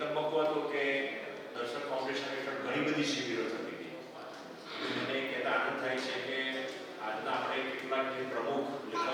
તબક્કો હતો કે દર્શન ફાઉન્ડેશન હેઠળ ઘણી બધી શિબિરો થતી હતી. મને કહેતા આનંદ થાય છે કે આજના આપણે કેટલાક જે પ્રમુખ લેખક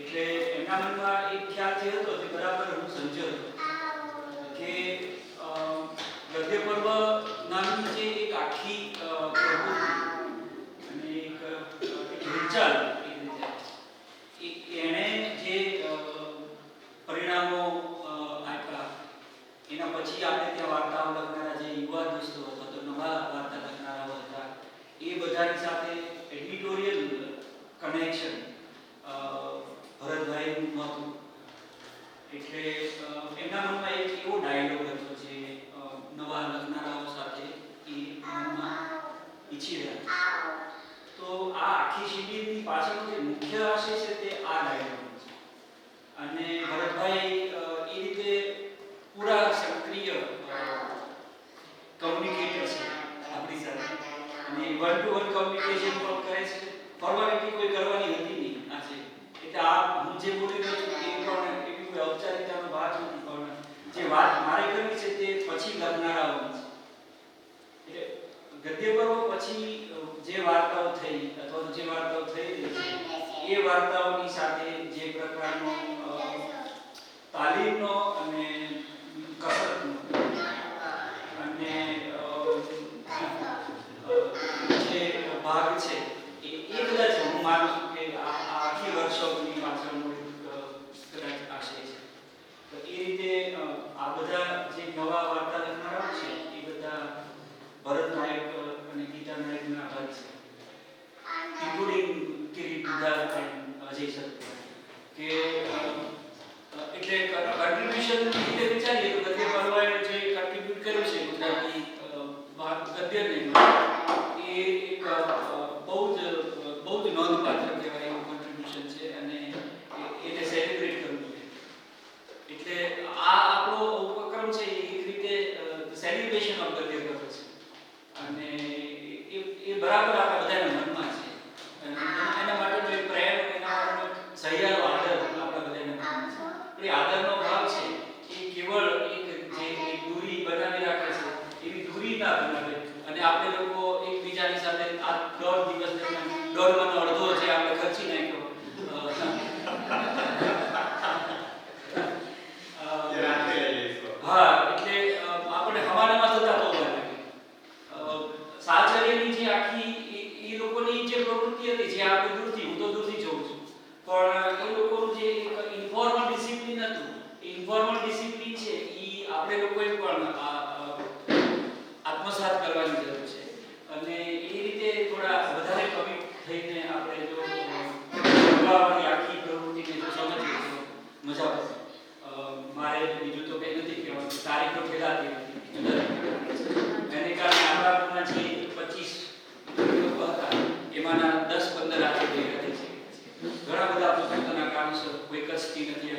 એટલે એમના મનમાં એક ખ્યાલ થયો હતો કે બરાબર હું સમજ્યો હતો કે એટલે એમના મનમાં એક એવો ડાયલોગ હતો જે નવા લગ્નારાઓ સાથે એ મનમાં ઈચ્છી રહ્યા તો આ આખી શિબિરની પાછળનો જે મુખ્ય આશય છે તે આ ડાયલોગ છે. અને ભરતભાઈ એ રીતે પૂરા સક્રિય કમ્યુનિકેટર છે આપણી સાથે. અને વન ટુ વન કમ્યુનિકેશન પણ કરે છે. ફોર્માલિટી કોઈ કરવાની હતી નહીં આજે. એટલે આ હું જે બોલી રહ્યો છું કે ઔપચારિકતાનો ભાગ જે વાત મારે કરવી છે તે પછી લખનારાઓની છે. એટલે ગદ્ય પર્વ પછી જે વાર્તાઓ થઈ અથવા તો જે વાર્તાઓ થઈ રહી છે, એ વાર્તાઓની સાથે જે પ્રકારનો તાલીમ નવા વાર્તા લખનારા છે? એ બધા ભરત નાયક અને ગીતા નાયક ના ભાઈ છે including Kirit Dudhar and Ajay informal discipline છે એ આપણે લોકોએ પણ આત્મસાત કરવાની જરૂર છે. અને એ રીતે થોડા વધારે કમિટ થઈને આપણે જો સંભાવવાની આખી પ્રવૃત્તિને જો સમજીએ તો મજા પડશે મારે બીજું તો કંઈ નથી કહેવાનું. તારીખો ફેલાતી નથી એને કારણે આપણા જે પચીસ લોકો હતા, એમાંના દસ પંદર આજે ભેગા થઈ છે. ઘણા બધા પોતાના કારણસર કોઈ કસતી નથી.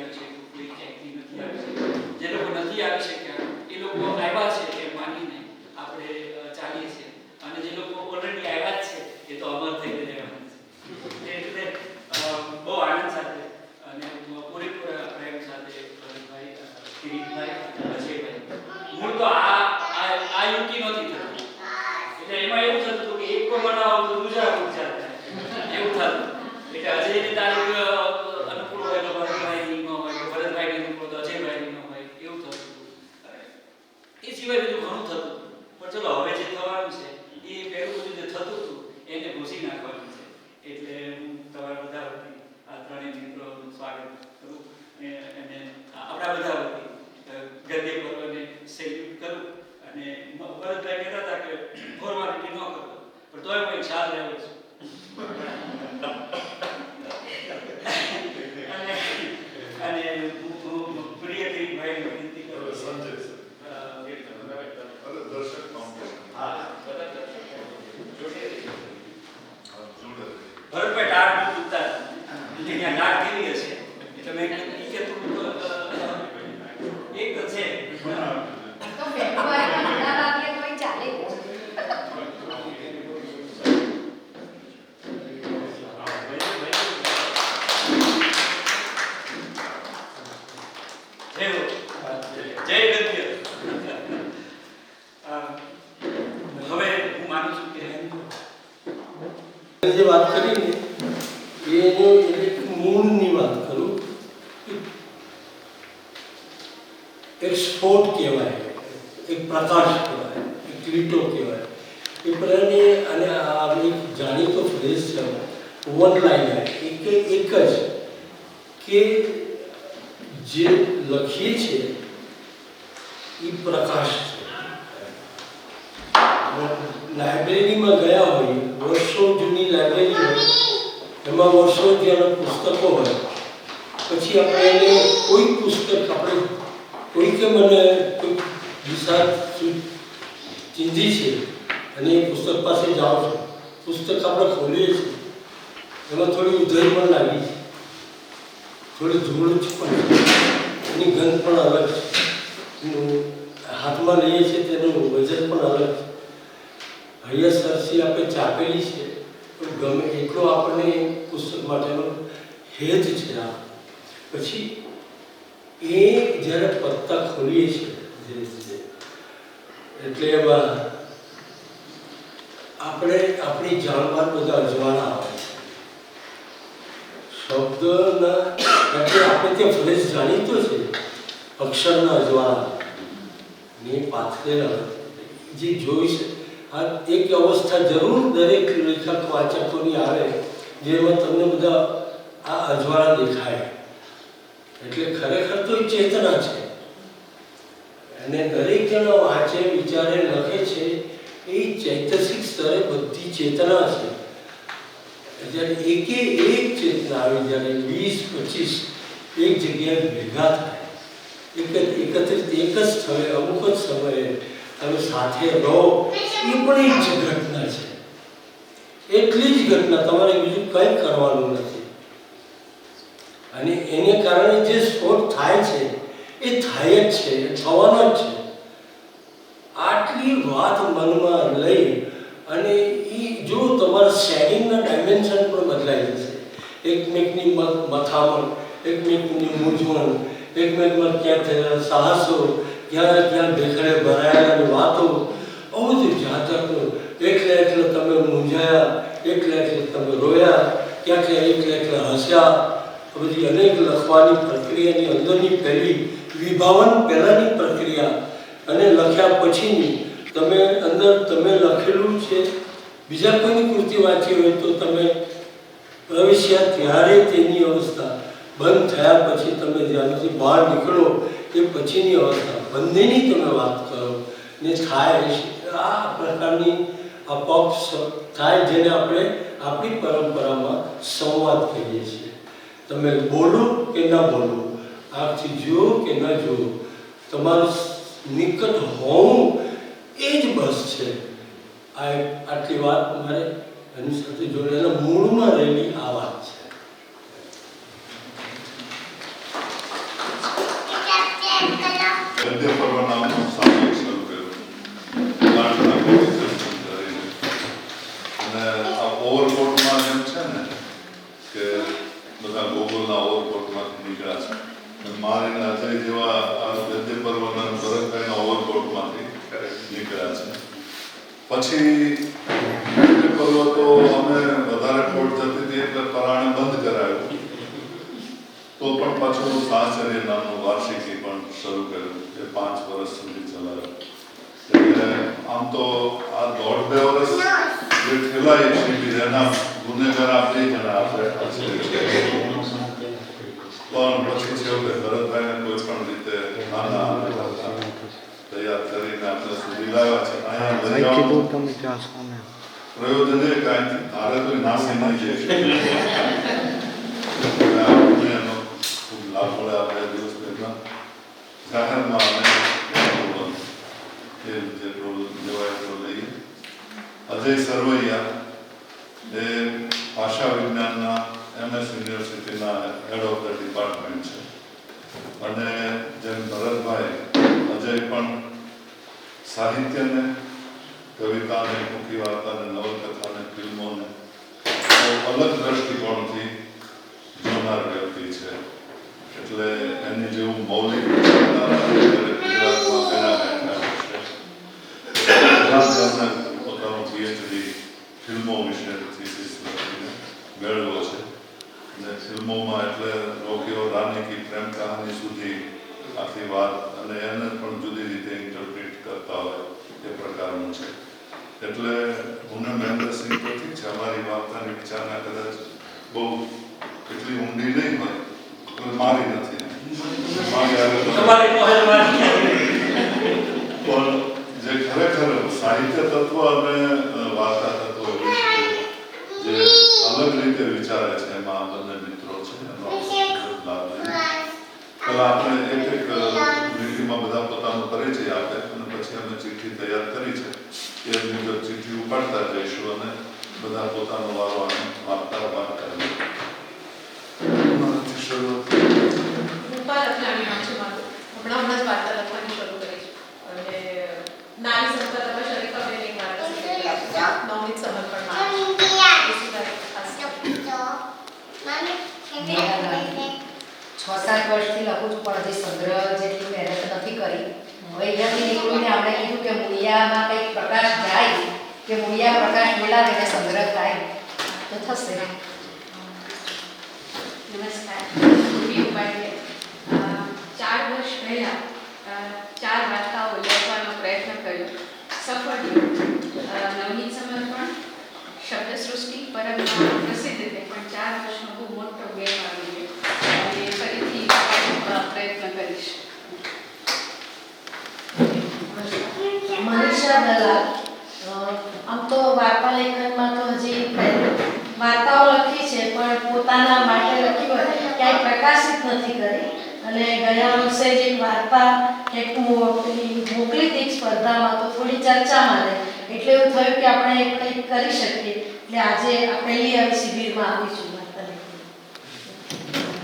એક સ્ફોટ કહેવાય, એક પ્રકાશ કહેવાય, એક લીટો કહેવાય. એ પ્રમાણે અને આ એક જાણીતો ફ્રેઝ છે વન લાઈન એક એક જ કે જે લખીએ છીએ એ પ્રકાશ છે. લાઇબ્રેરીમાં ગયા હોય, વર્ષો જૂની લાઇબ્રેરી હોય, એમાં વર્ષો ત્યાંના પુસ્તકો હોય. પછી આપણે એને કોઈ પુસ્તક આપણે કોઈ કે મને કોઈ દિશા ચીંધી છે અને પુસ્તક પાસે જાઓ છો. પુસ્તક આપણે ખોલીએ છીએ. એમાં થોડી ઉધઈ પણ લાગી છે. થોડી ધૂળ પણ એની ગંધ પણ અલગ છે. હાથમાં લઈએ છીએ તેનું વજન પણ અલગ છે. હૈયા સરસી આપણે ચાપેલી છે. પણ ગમે એટલો આપણને પુસ્તક માટેનો હેત છે આ. પછી એ જ્યારે પત્તા ખોલીએ છીએ એટલે એમાં આપણે આપણી જાણમાં બધા અજવાળા આવે છે. શબ્દના, એટલે આપણે ત્યાં ફ્રેઝ જાણીતો છે, અક્ષરના અજવાળા. ને પાથરેલા, જે જોઈ છે. આ એક અવસ્થા જરૂર દરેક લેખક, વાચકોની આવે, જેમાં તમને બધા આ અજવાળા દેખાય. એટલે ખરેખર તો એ ચેતના છે. અને દરેક જણો વાંચે વિચારે લખે છે, એ ચૈતસિક સ્તરે બધી ચેતના છે. જ્યારે એકે એક ચેતના આવી, જ્યારે વીસ, પચીસ એક જગ્યાએ ભેગા થાય, એક એકત્રિત, એક જ સ્થળે, અમુક જ સમયે તમે સાથે રહો, એ પણ એક જ ઘટના છે. એટલી જ ઘટના તમારે બીજું કંઈ કરવાનું નથી. અને એને કારણે જે સ્ફોટ થાય છે, એ થાય જ છે થવાનો જ છે. આટલી વાત મનમાં લઈ અને એ જો તમારા શેરિંગના ડાયમેન્શન પણ બદલાઈ જશે. એકમેકની મથામણ, એકમેકની મૂંઝવણ, એકમેકમાં ક્યાં થયેલા સાહસો, ક્યાં ક્યાં ભેખડે ભરાયેલાની વાતો, બહુ જ જાત એટલે એકલા તમે મૂંઝાયા એટલે એટલે તમે રોયા ક્યાં ક્યાં એટલે એટલે હસ્યા આ બધી અનેક લખવાની પ્રક્રિયાની અંદરની પહેલી વિભાવન પહેલાંની પ્રક્રિયા અને લખ્યા પછીની. તમે અંદર તમે લખેલું છે. બીજા કોઈની કૃતિ વાંચી હોય તો તમે પ્રવેશ્યા ત્યારે તેની અવસ્થા બંધ થયા પછી તમે જ્યાંથી બહાર નીકળો એ પછીની અવસ્થા. બંનેની તમે વાત કરો ને થાય આ પ્રકારની અપક્ષ થાય જેને આપણે આપણી પરંપરામાં સંવાદ કહીએ છીએ. તમે બોલો કે ના બોલો આંખથી જુઓ કે ન જુઓ તમારું નિકટ હોવું એ જ બસ છે. આ આટલી વાત મારે એની સાથે જોડેલા મૂળમાં રહેલી આ વાત છે. ઓવરકોટમાં એમ છે ને કે બધા ગોગોલના ઓવરકોટમાંથી નીકળ્યા મારે ને જેવા આ ગદ્ય પર્વના ભરતભાઈના ઓવરકોટમાંથી નીકળ્યા છે. પછી ગદ્ય પર્વ તો અમે વધારે ખોટ જતી હતી એટલે પરાણે બંધ કરાયું. તો પણ પાછું સાસરે નામનું વાર્ષિકી પણ શરૂ કર્યું જે પાંચ વર્ષ સુધી ચલાવ્યું એટલે આમ તો આ દોઢ બે વર્ષ જે ઠેલાય છે બીજાના ગુનેગાર આપણે જણા આપણે પછી ભરતભાઈને કોઈ પણ રીતે નાના તૈયાર કરીને આપણે સુધી લાવ્યા છે અહીંયા લઈ તમે ત્યાં સામે પ્રયોજન કાંઈ ધારે તો નાસી નહીં જઈ શકે એટલે આપણને એનો ખૂબ લાભ મળે આ દિવસ પહેલા જાહેરમાં અમે જેટલો લેવાય એટલો લઈએ અજય સરવૈયા એ ભાષા વિજ્ઞાનના એમએસ યુનિવર્સિટીના હેડ ઓફ ધ ડિપાર્ટમેન્ટ છે અને જેમ ભરતભાઈ અજય પણ સાહિત્યને કવિતાને ટૂંકી વાર્તાને નવલકથાને ફિલ્મોને અલગ દ્રષ્ટિકોણથી જોનાર વ્યક્તિ છે એટલે એની જેવું મૌલિક ગુજરાતમાં ઘણા પીએચડી ફિલ્મો વિશે છે અને ફિલ્મોમાં એટલે રોકીઓ રાની કી પ્રેમ કહાની સુધી આખી વાત અને એને પણ જુદી રીતે ઇન્ટરપ્રિટ કરતા હોય એ પ્રકારનું છે. એટલે હું મહેન્દ્રસિંહ પરથી છે અમારી વાર્તાની વિચારણા કદાચ બહુ એટલી ઊંડી નહીં હોય પણ મારી નથી. પણ જે ખરેખર સાહિત્ય તત્વ અને વાર્તા તત્વ જે અલગ રીતે વિચારે છે એમાં બંને મિત્રો છે એનો લાભ લઈએ. આપણે એક એક અ, લીટીમાં બધા પોતાનો પરિચય આપે અને પછી અમે ચિઠ્ઠી તૈયાર કરી છે એ મુજબ ચિઠ્ઠી ઉપાડતા જઈશું અને બધા પોતાનો વારો આને વાર્તા વાત કરીએ મારાથી શરૂઆત રૂપા લખલાણી નામ છે મારું હમણાં હમણાં જ વાર્તા લખવાની શરૂ કરી છે અને નાની સંપદામાં શરીફાબેન એક વાર્તા સંકલિત છે. નવનીત સમર્પણમાં એ સિવાય ખાસ છ સાત વર્ષથી લખું છું પણ હજી સંગ્રહ જેટલી મહેનત નથી કરી હવે અહીંયાથી નીકળીને આપણે કીધું કે મુનિયામાં કંઈક પ્રકાશ જાય કે મુનિયા પ્રકાશ બોલાવે એટલે સંગ્રહ થાય તો થશે પ્રયત્ન કરીશ. મનીષા દલાલ. આમ તો વાર્તા તો હજી વાર્તાઓ લખી છે, પણ પોતાના માટે પ્રકાશિત નથી કરી. અને ગયા વર્ષે જે વાર્તા એક મો- મોકલી હતી સ્પર્ધામાં તો થોડી ચર્ચામાં રહે. એટલે એવું થયું કે આપણે કંઈક કરી શકીએ. એટલે આજે આ પહેલી આવી શિબિરમાં આવીશું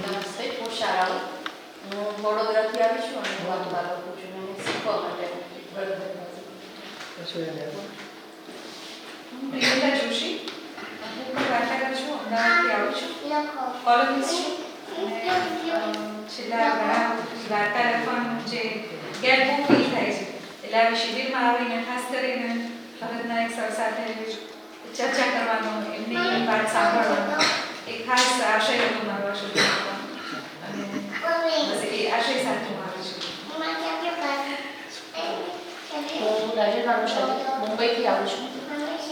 નમસ્તે હું શારાઓ હું વડોદરાથી આવી છું અને વાર્તા લખું છું અને શીખવા માટે હું જોશી. હું વાર્તાકાર છું. અમદાવાદથી આવું છું. કોલેજ છું. અને છેલ્લા ઘણા વાર્તા લખવાનું જે ગેપ બહુ ફીલ થાય છે એટલે શિબિરમાં આવીને ખાસ કરીને ભરતના એક સર સાથે ચર્ચા કરવાનો એમની વાત સાંભળવાનો એ ખાસ આશય હતો મારો આ અને બસ એ આશય સાથે મારું છું. હું ભાનુશાલી મુંબઈથી આવું છું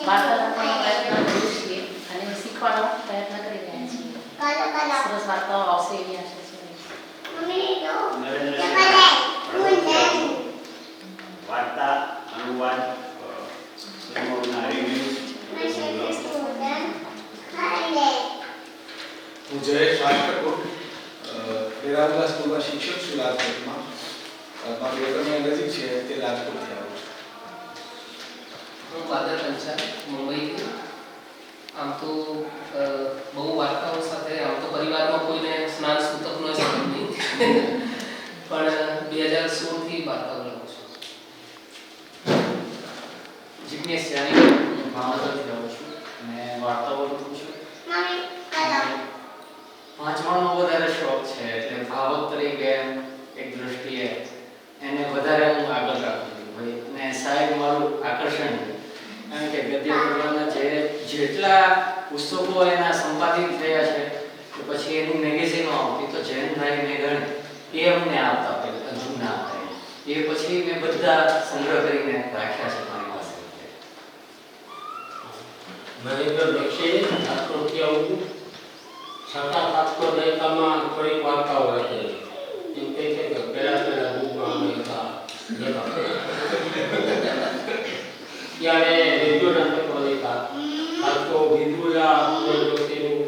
વાર્તા લખવાનો પ્રયત્ન કરું છીએ અને શીખવાનો પ્રયત્ન Calla, calla. Se resbaltó, sí, ja, sí, sí. Mami, no. No, no, no. Ja parlem. Un nen. Guarda, en un guany. Estem molt nervis. No sé què és que com? Era una scuola sciscio sulla ferma, ma che? આમ તો બહુ વાર્તાઓ સાથે આમ તો પરિવારમાં કોઈને સ્નાન સૂતકનો સંબંધ નહીં. પણ બે હજાર સોળથી વાર્તાઓ લખું છું. જિજ્ઞેશ જાની ભાવનગરથી આવું છું અને વાર્તાઓ લખું છું. વાંચવાનો વધારે શોખ છે એટલે ભાવક તરીકે એક દ્રષ્ટિએ એને વધારે હું આગળ રાખું છું. ભાઈ ને સાહેબ મારું આકર્ષણ છે. કારણ કે ગદ્ય પ્રકરણના જે જેટલા પુસ્તકો એના સંપાદિત થયા છે કે પછી એની મેગેઝીનો આવતી તો જયંતભાઈ મેઘણ એ અમને આપતા પહેલા, જૂના એ. પછી મેં બધા સંગ્રહ કરીને રાખ્યા છે મારી પાસે. નરેન્દ્ર રાજકોટથી આવું. છતાં સાતસો થોડીક વાર્તાઓ લખેલી એમ કહે છે કે પહેલા પહેલા યુગમાં અમે હતા જતા. ત્યારે રેડિયોના ચક્રો દેતા આ તો વિદુલા જોશીનું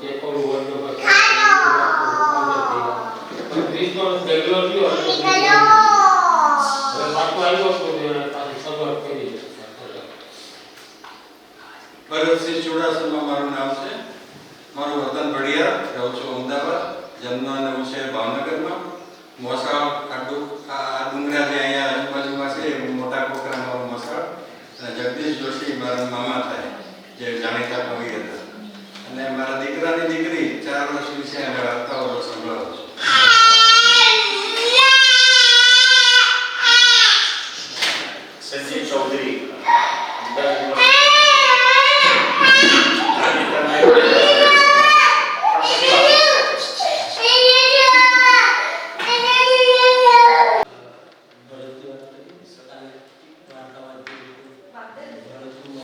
ચેકોનું વર્ણન રૂપાંતર થઈ ગયા પણ ત્રીસ વર્ષ બેંગ્લોર ગયો એટલે હવે પાછો આવ્યો છું ને પાછી શરૂઆત કરી છે ભરતસિંહ ચુડાસમા મારું નામ છે મારું વતન ભડિયાર રહું છું અમદાવાદ જન્મ અને ઉછેર ભાવનગરમાં મોસાળ આડું આ ડુંગરા જે અહીંયા આજુબાજુમાં છે એ મોટા કોકરા મારું મોસાળ જોશી મારા મામા થાય, જે જાણીતા કવિ હતા. અને મારા દીકરાની દીકરી ચાર વર્ષની છે, અને વાર્તાઓ